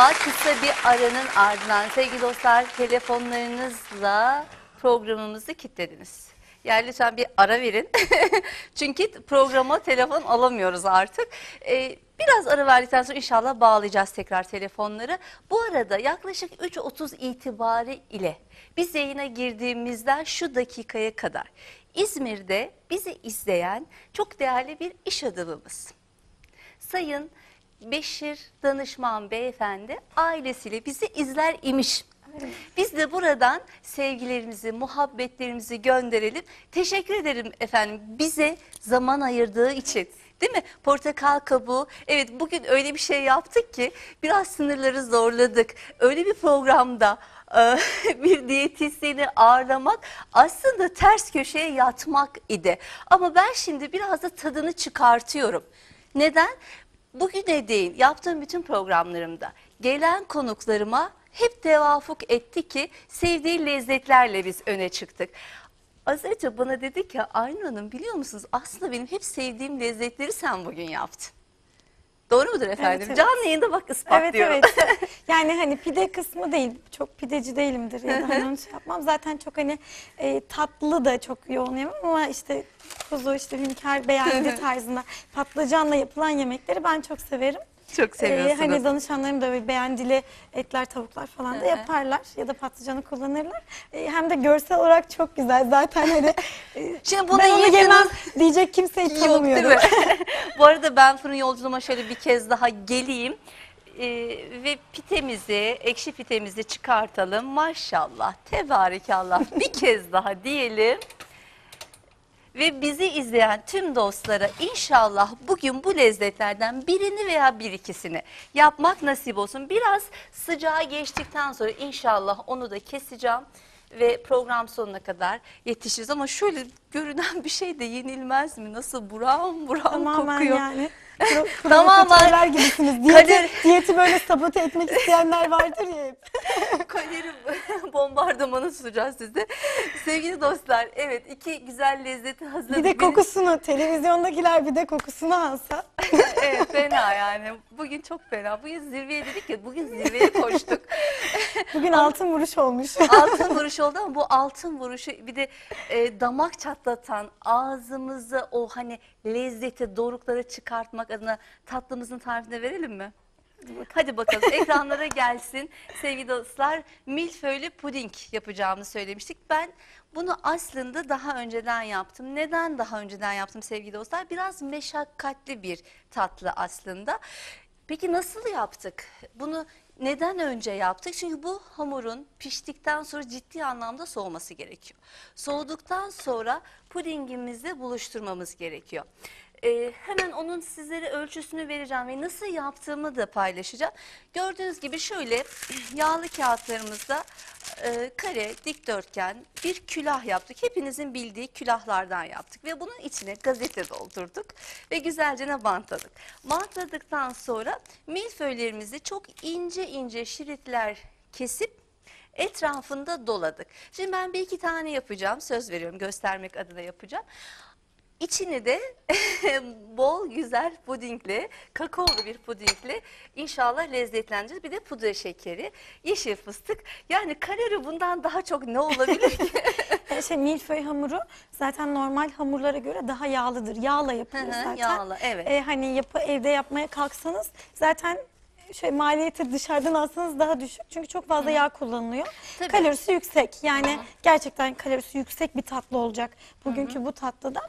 Merhaba. Kısa bir aranın ardından sevgili dostlar telefonlarınızla programımızı kilitlediniz. Yani lütfen bir ara verin. Çünkü programa telefon alamıyoruz artık. Ee, biraz ara verdikten sonra inşallah bağlayacağız tekrar telefonları. Bu arada yaklaşık 3.30 itibari ile biz yayına girdiğimizden şu dakikaya kadar İzmir'de bizi izleyen çok değerli bir iş adamımız. Sayın Beşir Danışman Beyefendi ailesiyle bizi izler imiş. Biz de buradan sevgilerimizi, muhabbetlerimizi gönderelim. Teşekkür ederim efendim bize zaman ayırdığı için. Değil mi? Portakal kabuğu. Evet bugün öyle bir şey yaptık ki biraz sınırları zorladık. Öyle bir programda e, bir diyetisyeni ağırlamak aslında ters köşeye yatmak idi. Ama ben şimdi biraz da tadını çıkartıyorum. Neden? Bugüne değin yaptığım bütün programlarımda gelen konuklarıma hep tevafuk etti ki sevdiği lezzetlerle biz öne çıktık. Az önce bana dedi ki Aynur Hanım biliyor musunuz aslında benim hep sevdiğim lezzetleri sen bugün yaptın. Doğru mudur efendim? evet. Canlı yayında bak Evet ispatlıyorum. evet. Yani hani pide kısmı değil. Çok pideci değilimdir ya da hani onu şey yapmam. Zaten çok hani e, tatlı da çok yoğun yemem ama işte kuzu işte hünkâr beğendi tarzında patlıcanla yapılan yemekleri ben çok severim. Çok seviyorsunuz. hani danışanlarım da böyle beğendili etler, tavuklar falan da hı. yaparlar ya da patlıcanı kullanırlar. E, hem de görsel olarak çok güzel. Zaten hani e, Şimdi bunu ben onu yediniz- yemem diyecek kimseyi Yok değil tanımıyorum. mi? Bu arada ben fırın yolculuğuma şöyle bir kez daha geleyim. Ee, ve pitemizi, ekşi pitemizi çıkartalım. Maşallah, tebarikallah bir kez daha diyelim. Ve bizi izleyen tüm dostlara inşallah bugün bu lezzetlerden birini veya bir ikisini yapmak nasip olsun. Biraz sıcağı geçtikten sonra inşallah onu da keseceğim ve program sonuna kadar yetişiriz. Ama şöyle görünen bir şey de yenilmez mi? Nasıl buram buram Tamamen kokuyor. yani. Pro, Tamamen. provokatörler gibisiniz. Diyeti, Kadir- diyeti böyle sabote etmek isteyenler vardır ya hep. Kalori bombardımanı sunacağız size. Sevgili dostlar evet iki güzel lezzeti hazırladık. Bir de kokusunu, televizyondakiler bir de kokusunu alsa. evet fena yani. Bugün çok fena. Bugün zirveye dedik ya bugün zirveye koştuk. Bugün altın vuruş olmuş. altın vuruş oldu ama bu altın vuruşu bir de e, damak çatlatan ağzımızı o hani lezzeti doruklara çıkartmak adına tatlımızın tarifini verelim mi? Hadi bakalım ekranlara gelsin sevgili dostlar. Milföylü puding yapacağımı söylemiştik. Ben bunu aslında daha önceden yaptım. Neden daha önceden yaptım sevgili dostlar? Biraz meşakkatli bir tatlı aslında. Peki nasıl yaptık? Bunu neden önce yaptık? Çünkü bu hamurun piştikten sonra ciddi anlamda soğuması gerekiyor. Soğuduktan sonra pudingimizle buluşturmamız gerekiyor. Ee, hemen onun sizlere ölçüsünü vereceğim ve nasıl yaptığımı da paylaşacağım. Gördüğünüz gibi şöyle yağlı kağıtlarımızda e, kare, dikdörtgen bir külah yaptık. Hepinizin bildiği külahlardan yaptık ve bunun içine gazete doldurduk ve güzelce bantladık. Bantladıktan sonra milföylerimizi çok ince ince şeritler kesip etrafında doladık. Şimdi ben bir iki tane yapacağım. Söz veriyorum göstermek adına yapacağım. İçini de bol güzel pudingle, kakaolu bir pudingle inşallah lezzetlendireceğiz. Bir de pudra şekeri, yeşil fıstık. Yani kalori bundan daha çok ne olabilir ki? E, şey milföy hamuru zaten normal hamurlara göre daha yağlıdır. Yağla Hı hı, zaten. yağla, evet. E, hani yapı evde yapmaya kalksanız zaten şey maliyeti dışarıdan alsanız daha düşük. Çünkü çok fazla yağ kullanılıyor. Tabii. Kalorisi yüksek. Yani gerçekten kalorisi yüksek bir tatlı olacak bugünkü bu tatlıda.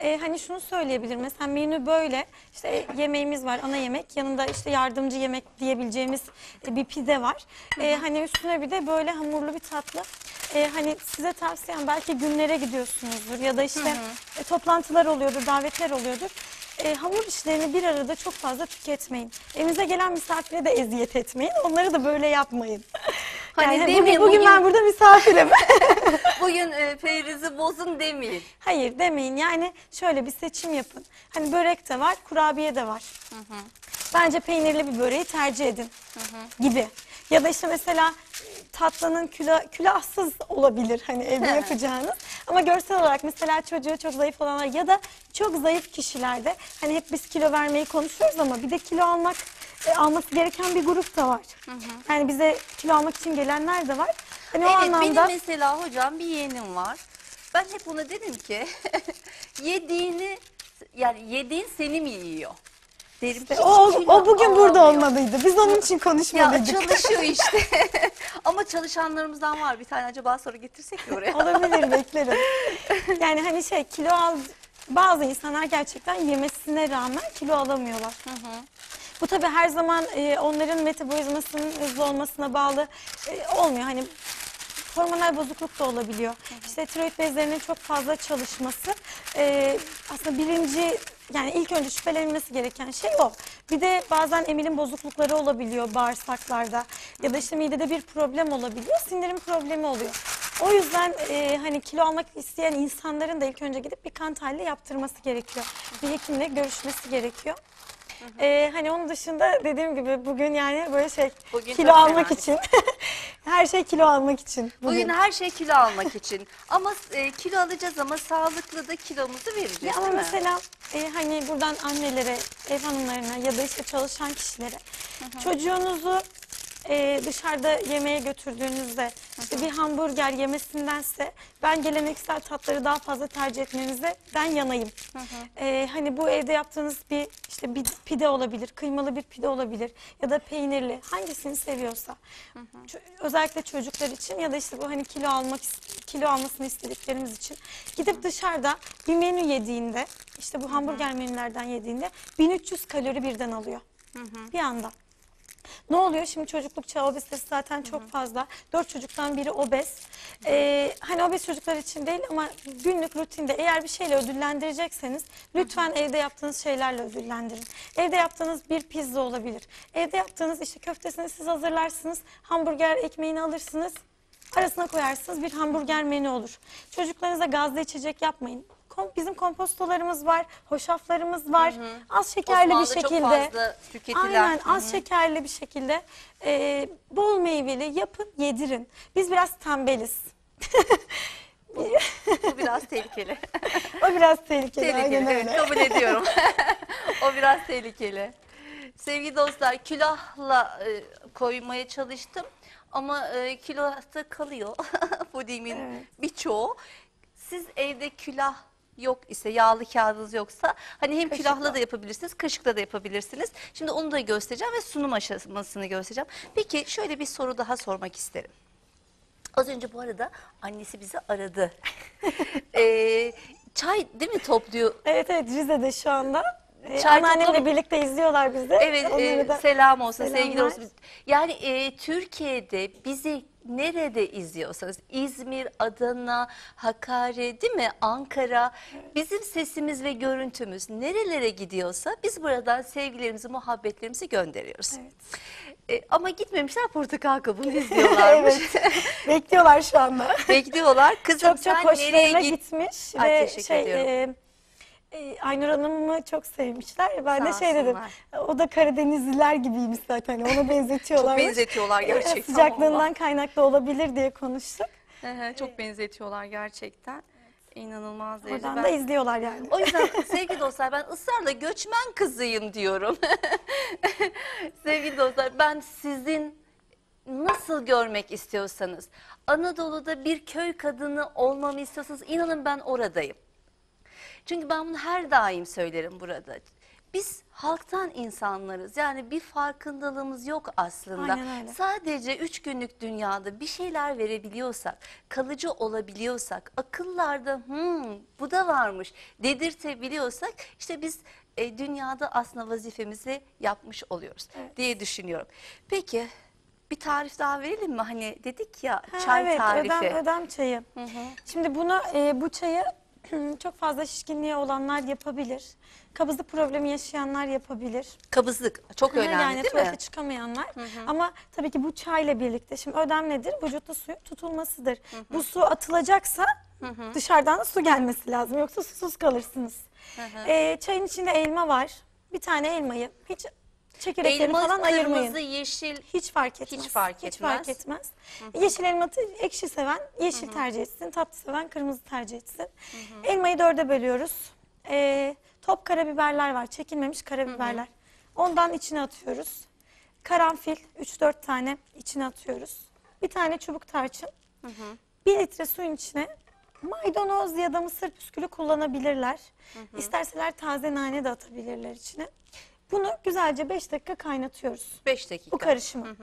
E, hani şunu söyleyebilirim. Mesela menü böyle. İşte yemeğimiz var, ana yemek. Yanında işte yardımcı yemek diyebileceğimiz e, bir pide var. E, hani üstüne bir de böyle hamurlu bir tatlı. E, hani size tavsiyem belki günlere gidiyorsunuzdur ya da işte e, toplantılar oluyordur, davetler oluyordur. E, hamur işlerini bir arada çok fazla tüketmeyin. Evinize gelen misafire de eziyet etmeyin. Onları da böyle yapmayın. Hani yani demeyin, bugün, bugün bugün- ben burada misafirim. Bugün e, peyrizi bozun demeyin. Hayır demeyin. Yani şöyle bir seçim yapın. Hani börek de var, kurabiye de var. Bence peynirli bir böreği tercih edin gibi. Ya da işte mesela e, tatlının külah, külahsız olabilir hani evde yapacağınız. Ama görsel olarak mesela çocuğu çok zayıf olanlar ya da çok zayıf kişilerde hani hep biz kilo vermeyi konuşuyoruz ama bir de kilo almak e, alması gereken bir grup da var. Yani bize kilo almak için gelenler de var. Hani o Evet anlamda benim mesela hocam bir yeğenim var. Ben hep ona dedim ki yediğini yani yediğin seni mi yiyor? Derim ki o, o bugün burada alamıyor. olmalıydı. Biz onun için Ya konuşmalıydık. çalışıyor işte. Ama çalışanlarımızdan var bir tane acaba sonra getirsek mi oraya? Olabilir beklerim. Yani hani şey kilo al bazı insanlar gerçekten yemesine rağmen kilo alamıyorlar. Bu tabii her zaman e, onların metabolizmasının hızlı olmasına bağlı e, olmuyor. Hani hormonal bozukluk da olabiliyor. İşte tiroid bezlerinin çok fazla çalışması e, aslında birinci yani ilk önce şüphelenilmesi gereken şey o. Bir de bazen emilim bozuklukları olabiliyor bağırsaklarda ya da işte midede bir problem olabiliyor, sindirim problemi oluyor. O yüzden e, hani kilo almak isteyen insanların da ilk önce gidip bir kan tahlili yaptırması gerekiyor. Bir hekimle görüşmesi gerekiyor. E, hani onun dışında dediğim gibi bugün yani böyle şey Bugün kilo çok almak fena. için. Her şey kilo almak için. Bugün. Bugün her şey kilo almak için. Ama e, kilo alacağız ama sağlıklı da kilomuzu vereceğiz Ya ama değil mi? mesela e, hani buradan annelere, ev hanımlarına ya da işte çalışan kişilere çocuğunuzu e, dışarıda yemeğe götürdüğünüzde bir hamburger yemesindense ben geleneksel tatları daha fazla tercih etmenize ben yanayım. E, hani bu evde yaptığınız bir işte bir pide olabilir, kıymalı bir pide olabilir ya da peynirli hangisini seviyorsa. Ço- özellikle çocuklar için ya da işte bu hani kilo almak kilo almasını istediklerimiz için gidip dışarıda bir menü yediğinde işte bu hamburger menülerden yediğinde 1300 kalori birden alıyor. Bir anda. Ne oluyor? Şimdi çocukluk çağı obezitesi zaten çok fazla. Dört çocuktan biri obez. Ee, hani obez çocuklar için değil ama günlük rutinde eğer bir şeyle ödüllendirecekseniz lütfen evde yaptığınız şeylerle ödüllendirin. Evde yaptığınız bir pizza olabilir. Evde yaptığınız işte köftesini siz hazırlarsınız. Hamburger ekmeğini alırsınız. Arasına koyarsınız bir hamburger menü olur. Çocuklarınıza gazlı içecek yapmayın. Kom- Bizim kompostolarımız var, hoşaflarımız var. Az şekerli bir Osmanlı'da çok şekilde. fazla tüketilen. Aynen az şekerli bir şekilde e, bol meyveli yapın yedirin. Biz biraz tembeliz. Bu biraz tehlikeli. O biraz tehlikeli. tehlikeli evet kabul ediyorum. o biraz tehlikeli. Sevgili dostlar külahla e, koymaya çalıştım ama e, külahta kalıyor pudimin Evet. birçoğu. Siz evde külah yok ise yağlı kağıdınız yoksa hani hem külahla Kaşıkla. da yapabilirsiniz kaşıkla da yapabilirsiniz. Şimdi onu da göstereceğim ve sunum aşamasını göstereceğim. Peki şöyle bir soru daha sormak isterim. Az önce bu arada annesi bizi aradı. Ee, çay değil mi topluyor? Evet evet Rize'de şu anda. E, Çay anneannemle birlikte izliyorlar bizi. Evet Onlara e, da selam olsun sevgili selamlar. olsun. Yani e, Türkiye'de bizi nerede izliyorsanız İzmir, Adana, Hakkari değil mi Ankara bizim sesimiz ve görüntümüz nerelere gidiyorsa biz buradan sevgilerimizi muhabbetlerimizi gönderiyoruz. Evet. E, ama gitmemişler portakal kabuğunu izliyorlarmış. Bekliyorlar şu anda. Bekliyorlar. Kızım çok çok sen nereye hoşlarına git? gitmiş Ay, ve teşekkür şey ediyorum. e, e, Aynur Hanım'ı çok sevmişler. Ben de Sağ şey dedim. O da Karadenizliler gibiymiş zaten. Ona benzetiyorlar. Çok benzetiyorlar gerçekten Sıcaklığından kaynaklı olabilir diye konuştuk. Hı hı, Çok benzetiyorlar gerçekten. İnanılmaz derecede. Oradan Ben- da izliyorlar yani. O yüzden sevgili dostlar ben ısrarla göçmen kızıyım diyorum. sevgili dostlar ben sizin nasıl görmek istiyorsanız Anadolu'da bir köy kadını olmamı istiyorsanız inanın ben oradayım. Çünkü ben bunu her daim söylerim burada. Biz halktan insanlarız. Yani bir farkındalığımız yok aslında. Sadece üç günlük dünyada bir şeyler verebiliyorsak, kalıcı olabiliyorsak, akıllarda hmm, bu da varmış dedirtebiliyorsak işte biz e, dünyada aslında vazifemizi yapmış oluyoruz diye düşünüyorum. Peki bir tarif daha verelim mi? Hani dedik ya Ha, çay evet, tarifi. Ödem, ödem çayı. Şimdi bunu e, bu çayı çok fazla şişkinliği olanlar yapabilir. Kabızlık problemi yaşayanlar yapabilir. Kabızlık çok önemli yani değil tuvalete mi? çıkamayanlar. Ama tabii ki bu çayla birlikte şimdi ödem nedir? Vücutta suyun tutulmasıdır. Bu su atılacaksa dışarıdan da su gelmesi lazım. Yoksa susuz kalırsınız. Ee, çayın içinde elma var. Bir tane elmayı hiç çekirdeklerini Elma, falan ayırmayın. kırmızı, yeşil Hiç fark etmez. Hiç fark Hiç fark etmez. etmez. Yeşil elma t- ekşi seven yeşil tercih etsin. Tatlı seven kırmızı tercih etsin. Elmayı dörde bölüyoruz. Ee, top karabiberler var. Çekilmemiş karabiberler. Ondan içine atıyoruz. karanfil 3-4 tane içine atıyoruz. Bir tane çubuk tarçın. 1 litre suyun içine maydanoz ya da mısır püskülü kullanabilirler. İsterseler taze nane de atabilirler içine. Bunu güzelce 5 dakika kaynatıyoruz 5 dakika. bu karışımı.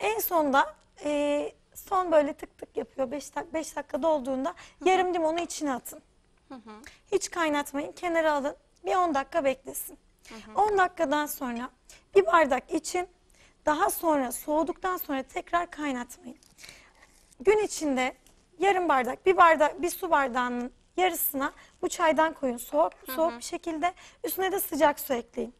En sonda e, son böyle tık tık yapıyor 5 dak 5 dakika dolduğunda yarım limonu içine atın. Hiç kaynatmayın, kenara alın. Bir 10 dakika beklesin. 10 dakikadan sonra bir bardak için. Daha sonra soğuduktan sonra tekrar kaynatmayın. Gün içinde yarım bardak, bir bardak, bir su bardağının yarısına bu çaydan koyun soğuk soğuk bir şekilde. Üstüne de sıcak su ekleyin.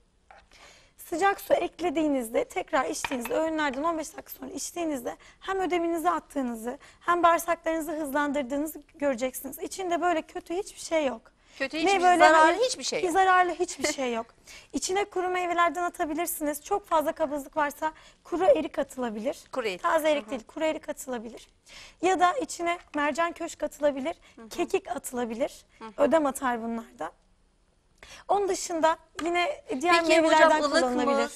Sıcak su eklediğinizde tekrar içtiğinizde öğünlerden 15 dakika sonra içtiğinizde hem ödeminizi attığınızı hem bağırsaklarınızı hızlandırdığınızı göreceksiniz. İçinde böyle kötü hiçbir şey yok. Kötü Ne hiçbir böyle zararlı hani hiçbir şey yok. Zararlı hiçbir şey yok. İçine kuru meyvelerden atabilirsiniz. Çok fazla kabızlık varsa kuru erik atılabilir. Kuru erik. Taze erik değil, kuru erik atılabilir. Ya da içine mercan köşk atılabilir, kekik atılabilir. Ödem atar bunlarda. Onun dışında yine diğer Peki meyvelerden hocam kullanılabilir. mı,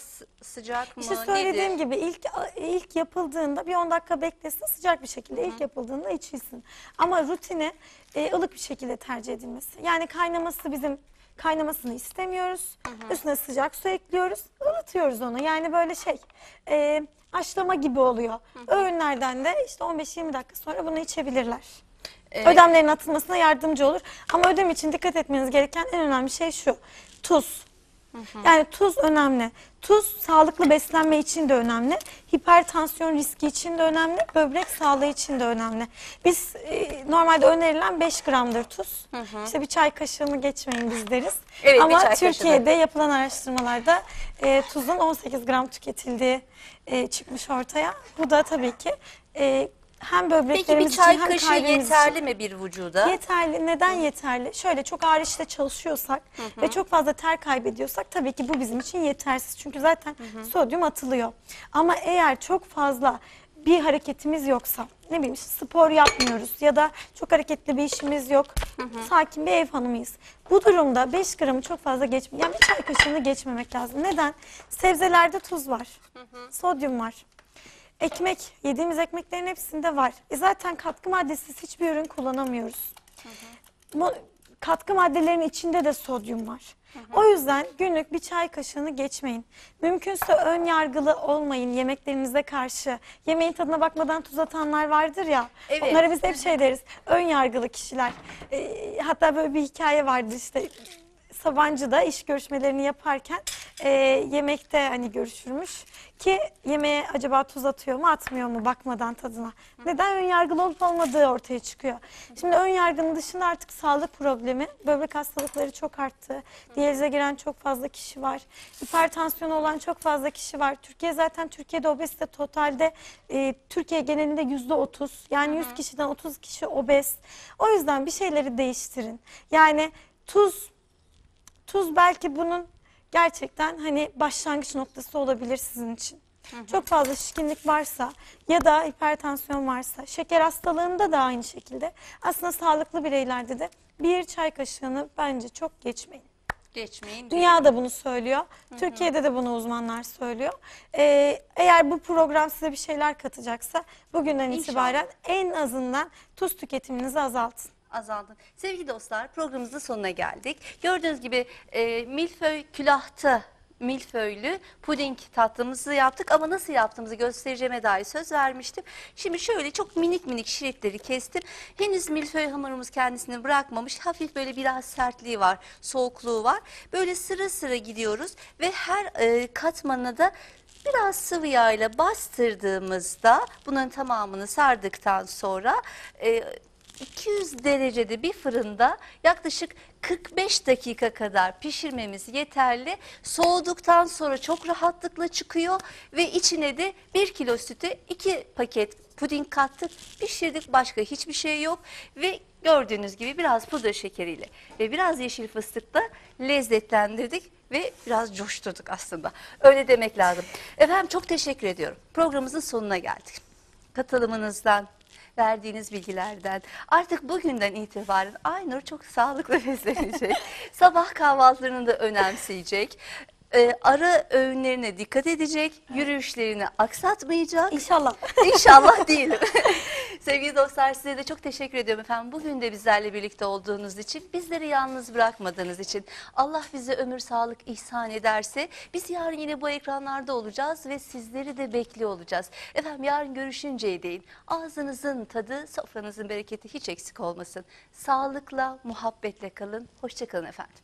sıcak mı, İşte söylediğim nedir? gibi ilk ilk yapıldığında bir 10 dakika beklesin sıcak bir şekilde ilk yapıldığında içilsin. Ama rutine e, ılık bir şekilde tercih edilmesi. Yani kaynaması bizim kaynamasını istemiyoruz. Üstüne sıcak su ekliyoruz. ılıtıyoruz onu. Yani böyle şey e, haşlama gibi oluyor. Öğünlerden de işte 15-20 dakika sonra bunu içebilirler. Ee, Ödemlerin atılmasına yardımcı olur. Ama ödem için dikkat etmeniz gereken en önemli şey şu. Tuz. Yani tuz önemli. Tuz sağlıklı beslenme için de önemli. Hipertansiyon riski için de önemli. Böbrek sağlığı için de önemli. Biz e, normalde önerilen 5 gramdır tuz. İşte bir çay kaşığını geçmeyin biz deriz. Evet, Ama çay kaşığı. Türkiye'de yapılan araştırmalarda e, tuzun 18 gram tüketildiği e, çıkmış ortaya. Bu da tabii ki e, hem Peki bir böbreklerimiz çay için hem kaşığı kalbimiz için. yeterli mi bir vücuda? Yeterli. Neden yeterli? Şöyle çok ağır işte çalışıyorsak ve çok fazla ter kaybediyorsak tabii ki bu bizim için yetersiz. Çünkü zaten sodyum atılıyor. Ama eğer çok fazla bir hareketimiz yoksa, ne bileyim işte spor yapmıyoruz ya da çok hareketli bir işimiz yok, sakin bir ev hanımıyız. Bu durumda 5 gramı çok fazla geçme, yani bir çay kaşığını geçmemek lazım. Neden? Sebzelerde tuz var, sodyum var. Ekmek, yediğimiz ekmeklerin hepsinde var. E zaten katkı maddesiz hiçbir ürün kullanamıyoruz. Bu katkı maddelerinin içinde de sodyum var. O yüzden günlük bir çay kaşığını geçmeyin. Mümkünse ön yargılı olmayın yemeklerinize karşı. Yemeğin tadına bakmadan tuz atanlar vardır ya. Evet. Onlara biz hep şey deriz. Ön yargılı kişiler. E, hatta böyle bir hikaye vardı işte. Sabancı'da iş görüşmelerini yaparken e, yemekte hani görüşürmüş ki yemeğe acaba tuz atıyor mu atmıyor mu bakmadan tadına. Neden ön yargılı olup olmadığı ortaya çıkıyor. Şimdi ön yargının dışında artık sağlık problemi, böbrek hastalıkları çok arttı. Diyalize giren çok fazla kişi var. Hipertansiyonu olan çok fazla kişi var. Türkiye zaten Türkiye'de obezite totalde e, Türkiye genelinde yüzde otuz yani 100 kişiden 30 kişi obez. O yüzden bir şeyleri değiştirin. Yani tuz Tuz belki bunun gerçekten hani başlangıç noktası olabilir sizin için. Çok fazla şişkinlik varsa ya da hipertansiyon varsa, şeker hastalığında da aynı şekilde aslında sağlıklı bireylerde de bir çay kaşığını bence çok geçmeyin. Geçmeyin. Dünya da bunu söylüyor. Türkiye'de de bunu uzmanlar söylüyor. Ee, eğer bu program size bir şeyler katacaksa bugünden İnşallah. itibaren en azından tuz tüketiminizi azaltın. Azaldı. Sevgili dostlar programımızın sonuna geldik. Gördüğünüz gibi e, milföy külahtı milföylü puding tatlımızı yaptık ama nasıl yaptığımızı göstereceğime dair söz vermiştim. Şimdi şöyle çok minik minik şeritleri kestim. Henüz milföy hamurumuz kendisini bırakmamış. Hafif böyle biraz sertliği var, soğukluğu var. Böyle sıra sıra gidiyoruz ve her e, katmanına da Biraz sıvı yağ ile bastırdığımızda bunun tamamını sardıktan sonra e, 200 derecede bir fırında yaklaşık 45 dakika kadar pişirmemiz yeterli. Soğuduktan sonra çok rahatlıkla çıkıyor ve içine de 1 kilo sütü 2 paket puding kattık. Pişirdik başka hiçbir şey yok ve gördüğünüz gibi biraz pudra şekeriyle ve biraz yeşil fıstıkla lezzetlendirdik ve biraz coşturduk aslında. Öyle demek lazım. Efendim çok teşekkür ediyorum. Programımızın sonuna geldik. Katılımınızdan, verdiğiniz bilgilerden artık bugünden itibaren Aynur çok sağlıklı beslenecek. Sabah kahvaltılarını da önemseyecek. e, ara öğünlerine dikkat edecek, yürüyüşlerini aksatmayacak. İnşallah. İnşallah değilim. Sevgili dostlar size de çok teşekkür ediyorum efendim. Bugün de bizlerle birlikte olduğunuz için, bizleri yalnız bırakmadığınız için. Allah bize ömür sağlık ihsan ederse biz yarın yine bu ekranlarda olacağız ve sizleri de bekliyor olacağız. Efendim yarın görüşünceye değin. Ağzınızın tadı, sofranızın bereketi hiç eksik olmasın. Sağlıkla, muhabbetle kalın. Hoşçakalın efendim.